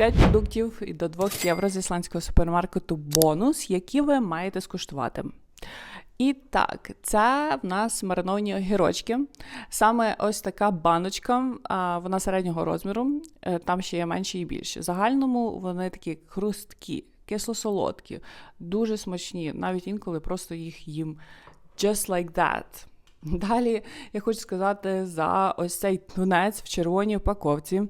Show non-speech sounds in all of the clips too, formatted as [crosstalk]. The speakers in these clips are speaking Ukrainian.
5 продуктів і до 2 євро з ісландського супермаркету бонус, які ви маєте скуштувати. І так, це в нас мариновані огірочки. Саме ось така баночка, вона середнього розміру, е, там ще є менші і більші. В загальному вони такі хрусткі, кисло-солодкі, дуже смачні. Навіть інколи просто їх їм just like that. [laughs] Далі я хочу сказати за ось цей тунець в червоній упаковці.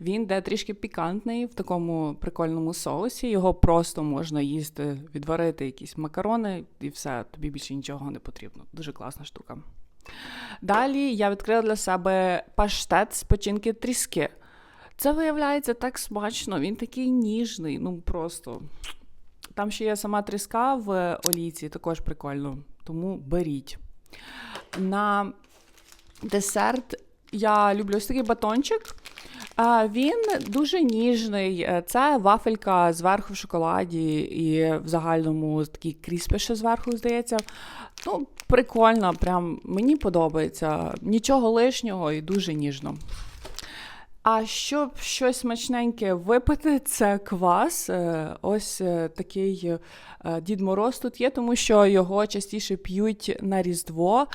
Він йде трішки пікантний в такому прикольному соусі. Його просто можна їсти, відварити якісь макарони, і все, тобі більше нічого не потрібно. Дуже класна штука. Далі я відкрила для себе паштет з печінки тріски. Це виявляється так смачно, він такий ніжний, ну просто. Там ще є сама тріска в олійці, також прикольно, тому беріть. На десерт я люблю ось такий батончик. Він дуже ніжний. Е, Це вафелька зверху в шоколаді і в загальному такий кріспі зверху, здається. Ну, прикольно, прям мені подобається. Нічого лишнього і дуже ніжно. А щоб щось смачненьке випити, це квас. Е, Ось е, такий е, Дід Мороз тут є, тому що його частіше п'ють на Різдво.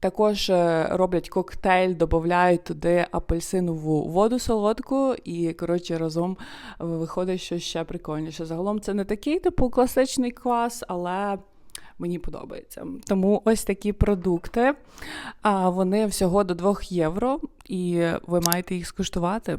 Також роблять коктейль, додають туди апельсинову воду солодку, і коротше разом виходить щось ще прикольніше. Загалом це не такий типу класичний квас, але мені подобається. Тому ось такі продукти. А вони всього до 2 євро, і ви маєте їх скуштувати.